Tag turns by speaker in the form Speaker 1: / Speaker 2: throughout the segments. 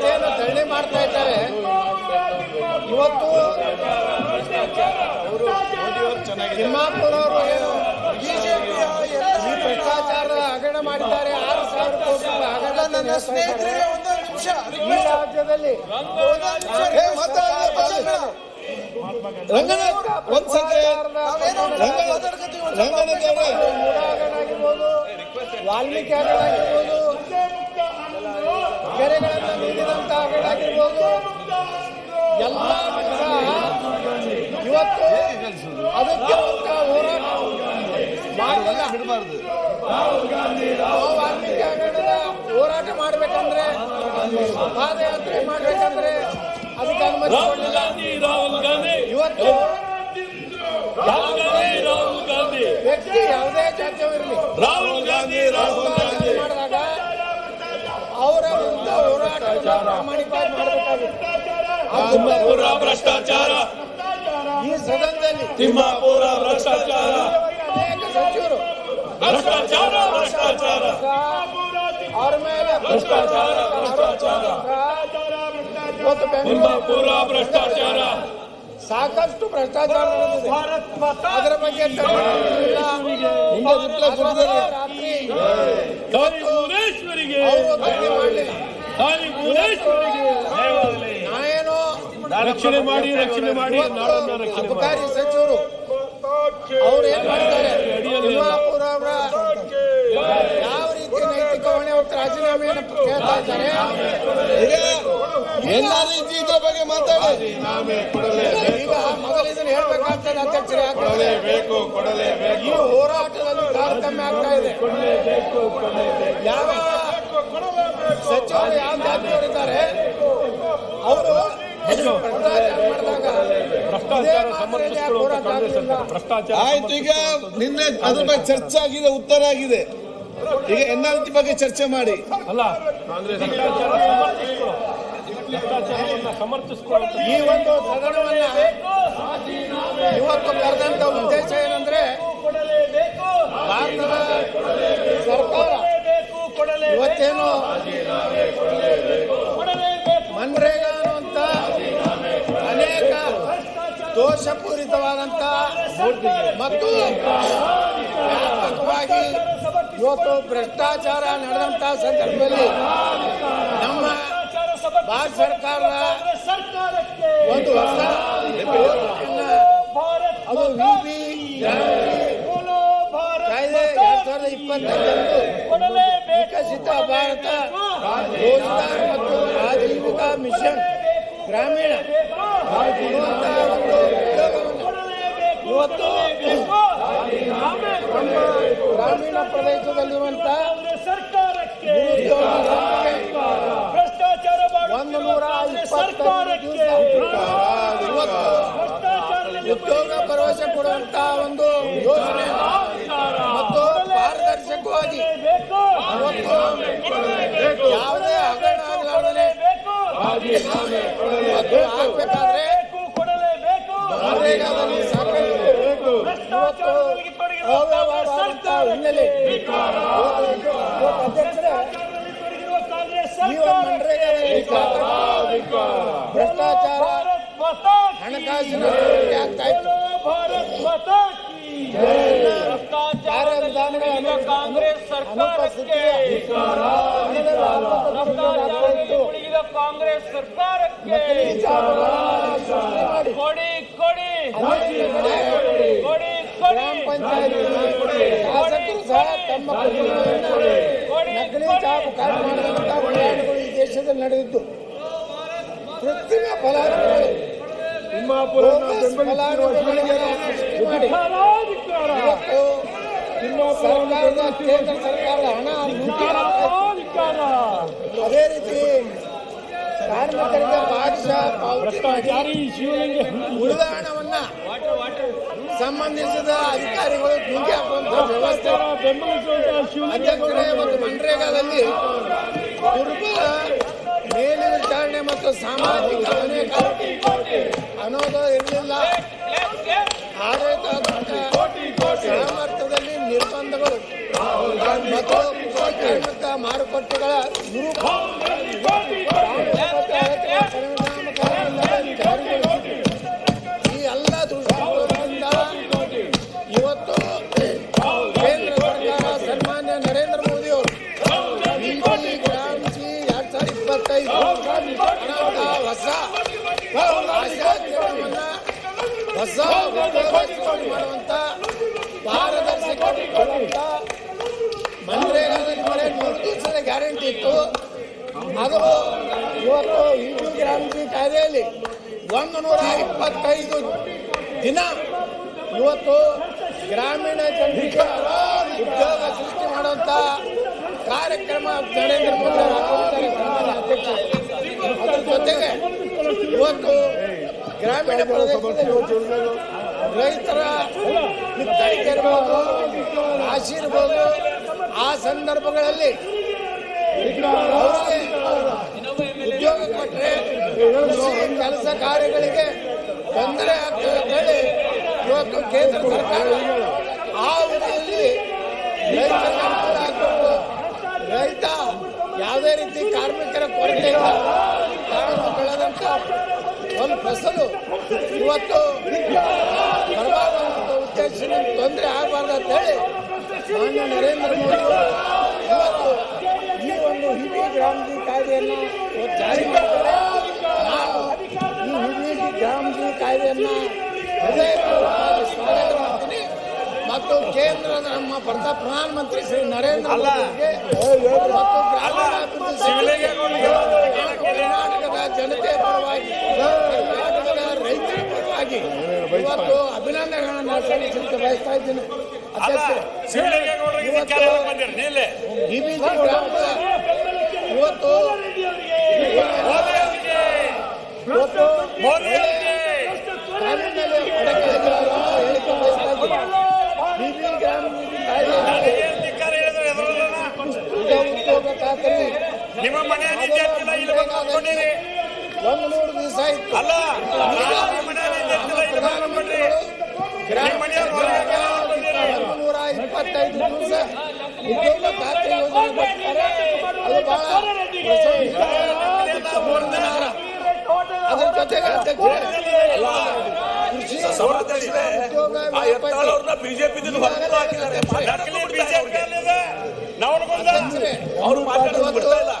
Speaker 1: ಇವತ್ತೇನು ಧರಣಿ ಮಾಡ್ತಾ ಇದ್ದಾರೆ. ಇವತ್ತು ತಿಮ್ಮಾಪುರ ಅವರು ಏನು ಈ ಭ್ರಷ್ಟಾಚಾರ ಹಗರಣ ಮಾಡಿದ್ದಾರೆ? ಆರು ಸಾವಿರ ಕೋಟಿ ಹಗರಣ
Speaker 2: ನನ್ನ ಸ್ನೇಹಿತರಿಗೆ ಒಂದು ನಿಮಿಷ.
Speaker 1: ಈ ರಾಜ್ಯದಲ್ಲಿ
Speaker 2: ರಂಗನಾಥ್. ಒಂದ್ ರಂಗನಾಥ್
Speaker 1: ಆಗಿರ್ಬೋದು ವಾಲ್ಮೀಕಿ ಆಗಿರ್ಬೋದು ಕೆರೆಗಳನ್ನು ನೀಡಿದಂತ ಹಗರಣ ಆಗಿರ್ಬೋದು ಎಲ್ಲ ಸಹ ಇವತ್ತು ಅದಕ್ಕೆ ಅಂತ ಹೋರಾಟ ಮಾಡಲಿಲ್ಲ
Speaker 2: ಬಿಡಬಾರ್ದು
Speaker 1: ನಾವು ವಾಲ್ಮೀಕಿ ಹೋರಾಟ ಮಾಡ್ಬೇಕಂದ್ರೆ ಪಾದಯಾತ್ರೆ ಮಾಡ್ಬೇಕಂದ್ರೆ ಅದಕ್ಕೆ ಅನುಮತಿ ಕೊಡಲಿಲ್ಲ ಇವತ್ತು
Speaker 3: ರಾಹುಲ್ ಗಾಂಧಿ ರಾಹುಲ್ ಗಾಂಧಿ.
Speaker 1: ವ್ಯಕ್ತಿ ಯಾವುದೇ ಜಾತಿಯವಿರಲಿ
Speaker 3: ರಾಹುಲ್ ಗಾಂಧಿ ರಾಹುಲ್ ಗಾಂಧಿ. ತಿಮ್ಮಾಪುರ ಭ್ರಷ್ಟಾಚಾರ
Speaker 1: ಈ ಸದನದಲ್ಲಿ
Speaker 3: ತಿಮ್ಮಾಪುರ ಭ್ರಷ್ಟಾಚಾರ
Speaker 1: ಅನೇಕ ಸಚಿವರು
Speaker 3: ಭ್ರಷ್ಟಾಚಾರ ಭ್ರಷ್ಟಾಚಾರ
Speaker 1: ಸಹ ಅವ್ರ ಮೇಲೆ
Speaker 3: ಭ್ರಷ್ಟಾಚಾರ ಭ್ರಷ್ಟಾಚಾರ
Speaker 1: ಇವತ್ತು ಬೆಂಗಳೂರು
Speaker 3: ತಿಮ್ಮಾಪುರ ಭ್ರಷ್ಟಾಚಾರ
Speaker 1: ಸಾಕಷ್ಟು ಭ್ರಷ್ಟಾಚಾರ ನಡೆದಿದೆ ಅದರ ಬಗ್ಗೆ ತನಿಖೆ
Speaker 2: ಹಿಂದೆ ರಿಪ್ಲೈ ಕೊಟ್ಟಿದ್ದಾರೆ.
Speaker 1: ರಾತ್ರಿ
Speaker 3: ತಾಯಿ ಭುವನೇಶ್ವರಿಗೆ
Speaker 1: ಅವರು ಧರಣಿ ಮಾಡಲಿಲ್ಲ
Speaker 3: ರಕ್ಷಣೆ ಮಾಡಿ ರಕ್ಷಣೆ ಮಾಡಿ
Speaker 1: ಅಬಕಾರಿ ಸಚಿವರು ಅವ್ರು ಏನ್ ಮಾಡಿದ್ದಾರೆ? ತಿಮ್ಮಾಪುರ ಅವರ ಯಾವ ರೀತಿ ನೈತಿಕ ಹೊಣೆ ಹೊತ್ತು ರಾಜೀನಾಮೆಯನ್ನು ಕೇಳ್ತಾ ಇದ್ದಾರೆ?
Speaker 2: ಎಲ್ಲ ರೀತಿ ಇದ್ರ ಬಗ್ಗೆ ಮಾತಾಡಿ.
Speaker 1: ಈಗ ಮೊದಲು ಇದನ್ನ ಹೇಳ್ಬೇಕಾಗ್ತದೆ ಅಧ್ಯಕ್ಷರೇ ಈ ಹೋರಾಟದಲ್ಲಿ ತಾರತಮ್ಯ ಆಗ್ತಾ ಇದೆ. ಯಾವ ಸಚಿವರು ಯಾವ ಜಾತಿಯವರಿದ್ದಾರೆ ಅವರು
Speaker 2: ಆಯ್ತು ಈಗ ನಿನ್ನೆ ಅದ್ರ ಬಗ್ಗೆ ಚರ್ಚೆ ಆಗಿದೆ ಉತ್ತರ ಆಗಿದೆ. ಈಗ ಎನ್ ಆರ್ ಟಿ ಬಗ್ಗೆ ಚರ್ಚೆ ಮಾಡಿ.
Speaker 3: ಅಲ್ಲ
Speaker 1: ಈ ಒಂದು ಸದನವನ್ನ ಇವತ್ತು ಕರೆದಂತ ಉದ್ದೇಶ ಏನಂದ್ರೆ ಭಾರತದ ಸರ್ಕಾರ ಇವತ್ತೇನು ಮನ್ರೇಗಾ ಅನ್ನುವಂತ ಅನೇಕ ದೋಷಪೂರಿತವಾದಂತ ಮತ್ತು ವ್ಯಾಪಕವಾಗಿ ಇವತ್ತು ಭ್ರಷ್ಟಾಚಾರ ನಡೆದಂಥ ಸಂದರ್ಭದಲ್ಲಿ ನಮ್ಮ ಭಾರತ ಸರ್ಕಾರದ ಒಂದು ಹೊಸ ಅದು ಎರಡ್ ಸಾವಿರದ ಇಪ್ಪತ್ತೈದರಂದು ವಿಕಸಿತ ಭಾರತ, ರೋಜ್ಗಾರ್ ಮತ್ತು ಆಜೀವಿಕಾ ಮಿಷನ್ ಗ್ರಾಮೀಣ ಇವತ್ತು ಗ್ರಾಮೀಣ ಪ್ರದೇಶದಲ್ಲಿರುವಂತ ಒಂದು ನೂರ ಇಪ್ಪತ್ತೈದು ಉದ್ಯೋಗ ಭರವಸೆ ಕೊಡುವಂತಹ ಒಂದು ಯೋಜನೆ. ಹಣಕಾಸಿನ ದುರ್ಬಳಕೆ ಆಗ್ತಾ ಇತ್ತು ಕಾರ್ಯವಿಧಾನಗಳ ಅನು-
Speaker 4: ಕಾಂಗ್ರೆಸ್
Speaker 1: ಅನುಪಸ್ಥಿತಿಯ ಹಿನ್ನೆಲೆ ಆಗ್ತಾ ಇತ್ತು.
Speaker 4: ಕಾಂಗ್ರೆಸ್ ಸರ್ಕಾರಕ್ಕೆ
Speaker 1: ನಕಲಿ ಜಾಬುಗಳನ್ನು ಸೃಷ್ಟಿ ಮಾಡಿ
Speaker 4: ಕೊಡಿ ಕೊಡಿ
Speaker 1: ಅನೇಕ ಕಡೆ
Speaker 4: ಕೊಡಿ
Speaker 1: ಗ್ರಾಮ ಪಂಚಾಯತ್ ಶಾಸಕರು ಸಹ ತಮ್ಮ ಪ್ರತಿನಿಧಿಗಳನ್ನ ನಕಲಿ ಜಾಬ್ ಕಾರ್ಡ್ ಮಾಡಿದಂತ ಪ್ರಯಾಣಗಳು ಈ ದೇಶದಲ್ಲಿ ನಡೆದಿದ್ದು ಕೃತ್ರಿಮ ಫಲಾನುಭವಿಗಳು ಕೇಂದ್ರ ಸರ್ಕಾರದ ಹಣ ಅದೇ ರೀತಿ ಕಾರ್ಮಿಕರಿಗೆ
Speaker 3: ಶಿವಲಿಂಗ.
Speaker 1: ಉಳಿದ ಹಣವನ್ನ ಸಂಬಂಧಿಸಿದ ಅಧಿಕಾರಿಗಳು ನುಂಗಿ ಹಾಕುವಂತ ವ್ಯವಸ್ಥೆ. ಅಧ್ಯಕ್ಷರೇ ಮತ್ತು ಮನ್ರೇಗಾದಲ್ಲಿ ದುರ್ಬಲ ಮತ್ತು ಸಾಮಾಜಿಕ ಅನೇಕ ಅನ್ನೋದು ಇರಲಿಲ್ಲ. ಸಾಮರ್ಥ್ಯದಲ್ಲಿ ನಿರ್ಬಂಧಗಳು ಮತ್ತು ಮಾರುಕಟ್ಟೆಗಳ ಸೃಷ್ಟಿ ಮಾಡುವಂತ ಮೂರು ದಿವಸದ ಗ್ಯಾರಂಟಿ ಇತ್ತು ಅದು ಇವತ್ತು ಹಿಂದೂ ಗ್ರಾಮೀಣ ಕಾಯ್ದೆಯಲ್ಲಿ ಒಂದು ನೂರ ಇಪ್ಪತ್ತೈದು ದಿನ ಇವತ್ತು ಗ್ರಾಮೀಣ ಜನರಿಗೆ ಉದ್ಯೋಗ ಸೃಷ್ಟಿ ಮಾಡುವಂತ ಕಾರ್ಯಕ್ರಮ ನರೇಂದ್ರ ಮೋದಿ ಅದ್ರ ಜೊತೆಗೆ ಇವತ್ತು ಗ್ರಾಮೀಣ ಪ್ರದೇಶದಲ್ಲಿ ರೈತರ ಬಿತ್ತಳಿಕೆ ಇರ್ಬೋದು ರಾಶಿ ಆ ಸಂದರ್ಭಗಳಲ್ಲಿ ಉದ್ಯೋಗ ಕೊಟ್ಟರೆ ಕೆಲಸ ಕಾರ್ಯಗಳಿಗೆ ತೊಂದರೆ ಆಗ್ತದೆ ಹೇಳಿ ಇವತ್ತು ಕೇಂದ್ರ ಸರ್ಕಾರ ಆ ಅವಧಿಯಲ್ಲಿ ರೈತರ ಅನುಕೂಲ ಆಗಬೇಕು. ರೈತ ಯಾವುದೇ ರೀತಿ ಕಾರ್ಮಿಕರ ಕೊರತೆ ಇಲ್ಲ. ತಾನು ಒಂದು ಫಸಲು ಇವತ್ತು ಬರಬಾರದಂತ ಉದ್ದೇಶದಿಂದ ತೊಂದರೆ ಆಗಬಾರ್ದು ಅಂತ ಹೇಳಿ ಮಾನ್ಯ ನರೇಂದ್ರ ಮೋದಿ ಇವತ್ತು ಈ ಒಂದು ಹಿರಿಯ ಗ್ರಾಮಜಿ ಕಾಯ್ದೆಯನ್ನು ಜಾರಿ ಈ ಹಿರಿಯ ಗ್ರಾಮಜಿ ಕಾಯ್ದೆಯನ್ನು ಹೃದಯಪೂರ್ವಕವಾಗಿ ಸ್ವಾಗತ ಮಾಡ್ತೀನಿ. ಮತ್ತು ಕೇಂದ್ರ ನಮ್ಮ ಪ್ರಧ ಪ್ರಧಾನಮಂತ್ರಿ ಶ್ರೀ ನರೇಂದ್ರ ಮೋದಿ ಮತ್ತು ಗ್ರಾಮೀಣಾಭಿವೃದ್ಧಿ ಕರ್ನಾಟಕದ ಜನತೆ ಪರವಾಗಿ ಪರವಾಗಿ ಇವತ್ತು ಅಭಿನಂದನೆಗಳನ್ನು ಸಲ್ಲಿಸಲಿಕ್ಕೆ ಬಯಸ್ತಾ ಇದ್ದೀನಿ. ಇವತ್ತು
Speaker 3: ನಿಮ್ಮ ಮನೆಯಲ್ಲಿ.
Speaker 1: ಒಂದು ನೂರು ದಿವಸ ಆಯ್ತು.
Speaker 3: ಅಲ್ಲ
Speaker 1: ನೂರ ಇಪ್ಪತ್ತೈದು ದಿವಸ ಉದ್ಯೋಗ ಖಾತ್ರಿ ಯೋಜನೆ ಅದು ಬಹಳ ಅದ್ರ ಜೊತೆಗೆ
Speaker 5: ಬಿಜೆಪಿ ಅವ್ರು ಮಾತಾಡೋದು ಬಿಡ್ತಾ ಇಲ್ಲ.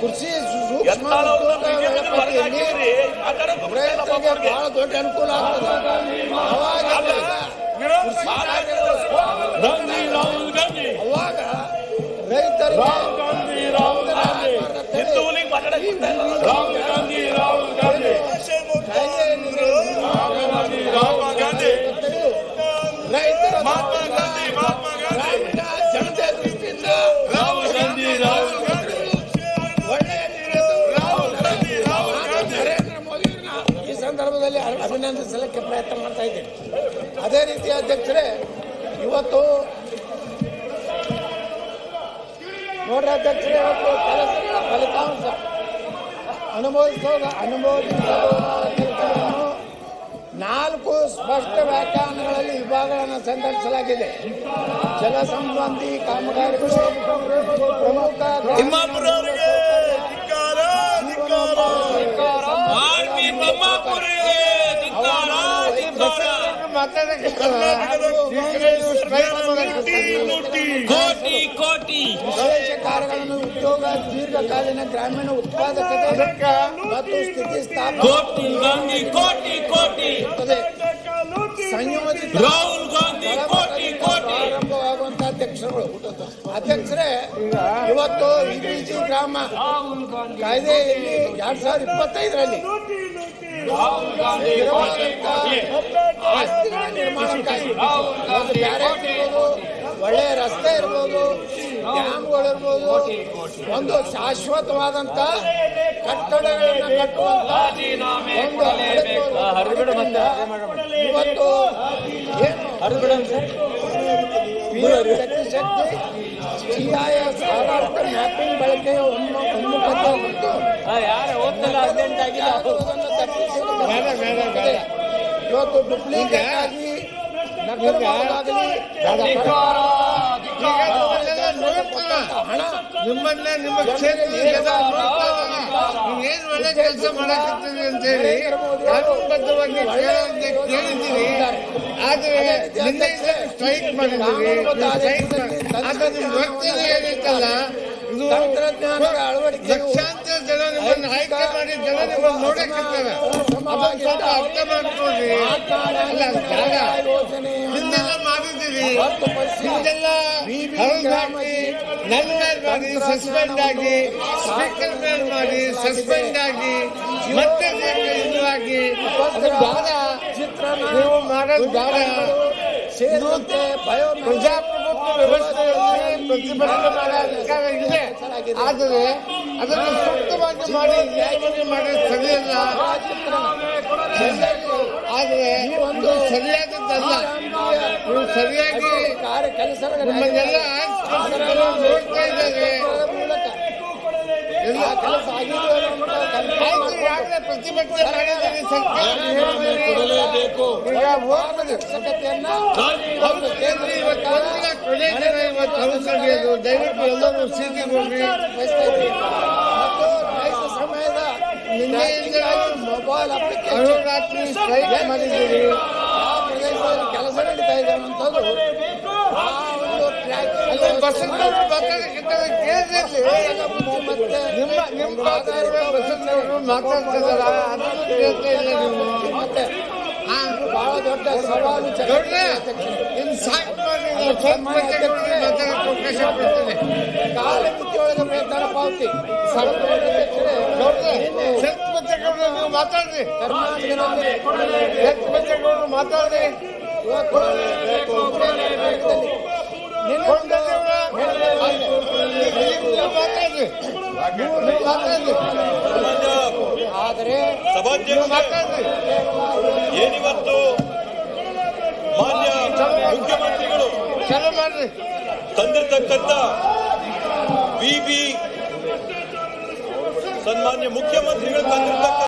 Speaker 1: ಕೃಷಿ ಸೂಕ್ಷ್ಮ ರೈತರಿಗೆ ಬಹಳ ದೊಡ್ಡ ಅನುಕೂಲ ಆಗ್ತದೆ. ಅವಾಗ
Speaker 5: ಗಾಂಧಿ. ರಾಹುಲ್ ಗಾಂಧಿ.
Speaker 1: ರೈತರಿಗೆ
Speaker 5: ರಾಹುಲ್ ಗಾಂಧಿ. ರಾಹುಲ್ ಗಾಂಧಿ ರಾಹುಲ್
Speaker 1: ಅದೇ ರೀತಿ ಅಧ್ಯಕ್ಷರೇ, ಇವತ್ತು ನೋಡ್ರಿ ಅಧ್ಯಕ್ಷರೇ, ಇವತ್ತು ಕೆಲಸಗಳ ಫಲಿತಾಂಶ ಅನುಭವಿಸೋದ ಅನುಭವಿಸೋದನ್ನು ನಾಲ್ಕು ಸ್ಪಷ್ಟ ವ್ಯಾಖ್ಯಾನಗಳಲ್ಲಿ ವಿಭಾಗಗಳನ್ನು ಸಂಘಟಿಸಲಾಗಿದೆ ಜಲ ಸಂಬಂಧಿ ಕಾಮಗಾರಿಗಳು ಪ್ರಮುಖ
Speaker 5: ಕೋಟಿ ಕೋಟಿ.
Speaker 1: ಕಾರ್ಯಗಳನ್ನು ಉದ್ಯೋಗ ದೀರ್ಘಕಾಲೀನ ಗ್ರಾಮೀಣ ಉತ್ಪಾದಕತೆ ಮತ್ತು ಸ್ಥಿತಿ
Speaker 5: ಕೋಟಿ ಕೋಟಿ ಕೋಟಿ.
Speaker 1: ಸಂಯೋಜಿತ
Speaker 5: ರಾಹುಲ್
Speaker 1: ಅಧ್ಯಕ್ಷರೇ ಇವತ್ತು ಇಬಿಜಿ ಗ್ರಾಮ ಕಾಯ್ದೆಯಲ್ಲಿ ಎರಡ್ ಸಾವಿರದ ಇಪ್ಪತ್ತೈದರಲ್ಲಿ ಆಸ್ತಿಗಳ ನಿರ್ಮಾಣಕ್ಕಾಗಿ ಒಳ್ಳೆಯ ರಸ್ತೆ ಇರ್ಬೋದು ಡ್ಯಾಮ್ಗಳು ಇರ್ಬೋದು ಒಂದು ಶಾಶ್ವತವಾದಂತ ಕಟ್ಟಡಗಳನ್ನು ಕಟ್ಟುವಂತ ಇವತ್ತು ಶಕ್ತಿ ಜಿಐಎಸ್ ಆಧಾರಿತ ಮ್ಯಾಪಿಂಗ್ ಬಳಕೆಯ ಒಮ್ಮ- ಒಮ್ಮುಖತೆ ಮತ್ತು ಯಾವುದನ್ನು ತಪ್ಪಿಸುವುದಕ್ಕೆ ಇವತ್ತು ಡುಪ್ಲಿಕೇಟ್ ಆಗಿ ನಕಲು ಮಾಡೋದಾಗಲಿ ಹಣ
Speaker 2: ನಿಮ್ಮನ್ನ ನಿಮ್ಮ ಕ್ಷೇತ್ರದ ನೀವು ಏನ್ ಒಳ್ಳೆ ಕೆಲಸ ಮಾಡಕತ್ತೀರಿ ಅಂತ ಹೇಳಿ ಕಾನೂನುಬದ್ಧವಾಗಿ ಕೇಳಂತೆ ಕೇಳಿದ್ದೀರಿ ಆದ್ರೆ ನಿನ್ನೆ ಸ್ಟ್ರೈಕ್ ಮಾಡಿದ್ದೀವಿ ಸ್ಟ್ರೈಕ್ ಆದ್ರೆ ನಿಮ್ ಇದು
Speaker 1: ತಂತ್ರಜ್ಞಾನದ ಅಳವಡಿಕೆ
Speaker 2: ಲಕ್ಷಾಂತರ ಜನ ನಿಮ್ಮನ್ನು ಆಯ್ಕೆ ಮಾಡಿ ಜನ ನಿಮ್ಮನ್ನು ನೋಡಕ್ಕಿರ್ತಾರೆ ಅದನ್ನು ಸ್ವಲ್ಪ ಅರ್ಥ ಮಾಡ್ಕೊಳ್ಳಿ. ಅಲ್ಲ ಜಾಗ. ಹಿಂದೆಲ್ಲ ಮಾಡಿದ್ದೀರಿ. ಹಿಂದೆಲ್ಲ ನನ್ನ ಮೇಲೆ ಮಾಡಿ ಸಸ್ಪೆಂಡ್ ಆಗಿ ಸ್ಪೀಕರ್ ಮೇಲೆ ಮಾಡಿ ಸಸ್ಪೆಂಡ್ ಆಗಿ ಮತ್ತೆ ಇದು ಆಗಿ. ಅದು ಬೇಡ. ನೀವು ಮಾಡೋದು ಬೇಡ.
Speaker 1: ಸೇರಿದಂತೆ
Speaker 2: ವ್ಯವಸ್ಥೆಯಲ್ಲಿ ಪ್ರತಿಭಟನೆ ಇದೆ ಆದರೆ ಅದನ್ನು ಸೂಕ್ತವಾಗಿ ಮಾಡಿ ನ್ಯಾಯವಾಗಿ ಮಾಡಿ ಸರಿಯಲ್ಲ. ಆದರೆ ಒಂದು ಸರಿಯಾದದ್ದಲ್ಲ. ನೀವು ಸರಿಯಾಗಿ ನಿಮ್ಮನ್ನೆಲ್ಲ ನೋಡ್ತಾ ಇದ್ದಾರೆ. ಎಲ್ಲ
Speaker 1: ಕೆಲಸ ಆಗಿದೆ
Speaker 2: ಈಗಾಗಲೇ ಪ್ರತಿಭಟನೆ ಮಾಡಿದ್ದೀರಿ ಸರ್ಕಾರ. ಈಗ ಹೋಗ್ತದೆ
Speaker 1: ಅವಶ್ಯಕತೆಯನ್ನ
Speaker 2: ಕೇಂದ್ರ ಇವತ್ತು ದಿನ ಇವತ್ತು ಹೌದು ದಯವಿಟ್ಟು ಎಲ್ಲರೂ.
Speaker 1: ಮತ್ತು ನೈಜ ಸಮಯದ
Speaker 2: ನಿನ್ನೆಯಿಂದ
Speaker 1: ಮೊಬೈಲ್ ಅಪ್ಲಿಕೇಶನ್
Speaker 2: ರಾತ್ರಿ ಸ್ಟ್ರೈಕ್
Speaker 1: ಯಾವ ಪ್ರದೇಶದಲ್ಲಿ ಕೆಲಸ ನಡೀತಾ ಇದೆ ಆ
Speaker 2: ನಿಮ್ಮ ನಿಮ್ಮ ಕೇಳ್ತಾ ಇಲ್ಲ ನೀವು
Speaker 1: ಮತ್ತೆ ಬಹಳ ದೊಡ್ಡ ಸವಾಲು
Speaker 2: ಅವಕಾಶ ಕೊಡ್ತೇನೆ
Speaker 1: ಕಾಲಮಿತಿಯೊಳಗೆ ವೇತನ ಪಾವತಿ. ಸರ್ಕಾರ
Speaker 2: ಮಾತಾಡ್ರಿ. ಬಚ್ಚೇಗೌಡರು ಮಾತಾಡ್ರಿ
Speaker 1: ಇವತ್ತು ಕರ್ನಾಟಕದಲ್ಲಿ ನಿನ್ನೆ
Speaker 2: ನೀವು ಮಾತಾಡ್ರಿ ನೀವು ಮಾತಾಡ್ರಿ
Speaker 1: ಆದರೆ
Speaker 2: ನೀವು
Speaker 3: ಸಭಾಧ್ಯಕ್ಷ
Speaker 2: ಮಾತಾಡ್ರಿ
Speaker 3: ಏನಿವತ್ತು ಮಾನ್ಯ ಮುಖ್ಯಮಂತ್ರಿಗಳು
Speaker 2: ಚಲೋ ಮಾಡ್ರಿ
Speaker 3: ತಂದಿರತಕ್ಕಂತ ಬಿಬಿ ಸನ್ಮಾನ್ಯ ಮುಖ್ಯಮಂತ್ರಿಗಳು ತಂದಿರತಕ್ಕಂತ